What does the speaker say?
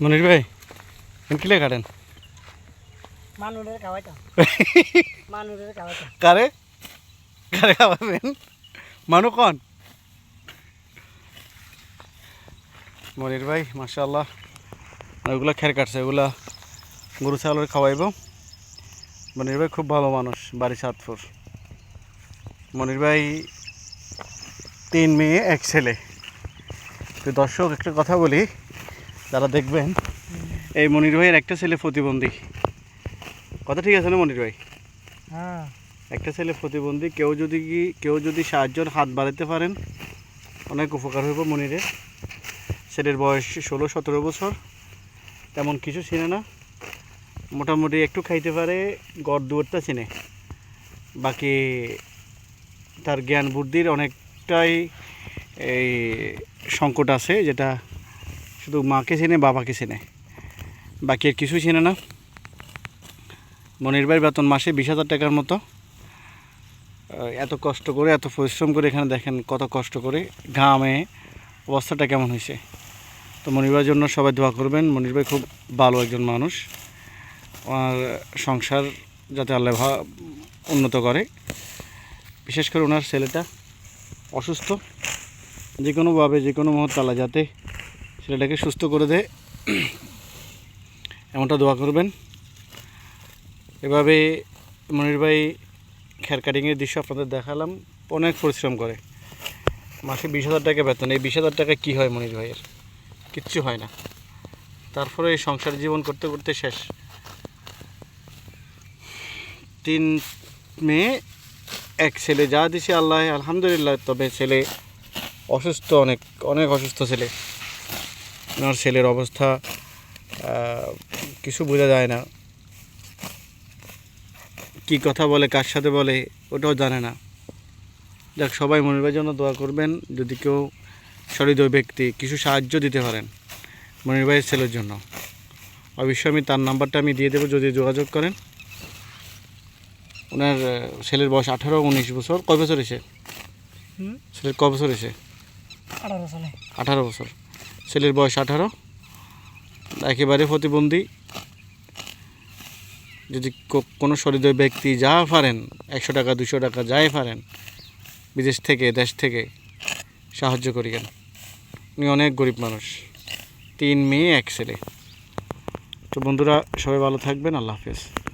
মনির ভাই কিলে কাটেন মানুষের খাওয়াইতাম। মানুষের খাওয়াইতাম। কারে? কারে খাওয়াবেন? মানু কন? মনির ভাই মাশাল্লাহ ওইগুলো খের কাটছে ওগুলা গরু ছাগলের খাওয়াইব। মনির ভাই খুব ভালো মানুষ বাড়ি সাতপুর। মনির ভাই তিন মেয়ে এক ছেলে। তো দর্শক একটা কথা বলি যারা দেখবেন। এই মনির ভাইয়ের একটা ছেলে প্রতিবন্ধী। কথা ঠিক আছে না মনির ভাই? হ্যাঁ। একটা ছেলে প্রতিবন্ধী কেউ যদি কি কেউ যদি সাহায্যের হাত বাড়াতে পারেন অনেক উপকার হইব মনিরের ছেলের বয়স ষোলো সতেরো বছর তেমন কিছু চিনে না। মোটামুটি একটু খাইতে পারে গড় দুয়ারটা চিনে। বাকি তার জ্ঞান বুদ্ধির অনেকটাই এই সংকট আছে যেটা শুধু মাকে চেনে, বাবাকে চেনে। বাকি আর কিছুই চেনে না। মনির ভাইয়ের বেতন মাসে বিশ হাজার টাকার মতো। এত কষ্ট করে, এত পরিশ্রম করে এখানে দেখেন কত কষ্ট করে ঘামে অবস্থাটা কেমন হয়েছে। তো মনির ভাইয়ের জন্য সবাই দোয়া করবেন। মনির ভাই খুব ভালো একজন মানুষ। আর সংসার যাতে আল্লাহ উন্নত করে। বিশেষ করে ওনার ছেলেটা অসুস্থ। যে কোনোভাবে যে কোনো মুহূর্তে আল্লাহ যাতে ছেলেটাকে সুস্থ করে দেয় এমনটা দোয়া করবেন। এভাবে মনির ভাই খের কাটিংয়ের দৃশ্য আপনাদের দেখালাম। অনেক পরিশ্রম করে। মাসে বিশ হাজার টাকা বেতন। এই বিশ হাজার টাকা কী হয় মনির ভাইয়ের? কিচ্ছু হয় না। তারপরে এই সংসার জীবন করতে করতে শেষ। তিন মেয়ে এক ছেলে যা দিছে আল্লাহ, আলহামদুলিল্লাহ। তবে ছেলে অসুস্থ, অনেক অনেক অসুস্থ ছেলে। ওনার ছেলের অবস্থা কিছু বোঝা যায় না। কি কথা বলে কার সাথে বলে ওটাও জানে না। যাক সবাই মনির ভাইয়ের জন্য দোয়া করবেন যদি কেউ সহৃদয় ব্যক্তি কিছু সাহায্য দিতে পারেন মনির ভাইয়ের ছেলের জন্য। অবশ্যই আমি তার নাম্বারটা আমি দিয়ে দেবো যদি যোগাযোগ করেন। ওনার ছেলের বয়স আঠারো উনিশ বছর। কয় বছর এসে? ছেলের ক বছর এসে? আঠারো বছর। ছেলের বয়স আঠারো। একেবারে প্রতিবন্ধী। যদি কোনো সহৃদয় ব্যক্তি যা পারেন, একশো টাকা, দুশো টাকা, যাই পারেন, বিদেশ থেকে, দেশ থেকে সাহায্য করিয়েন। উনি অনেক গরিব মানুষ। তিন মেয়ে, এক ছেলে। তো বন্ধুরা, সবাই ভালো থাকবেন। আল্লাহ হাফেজ।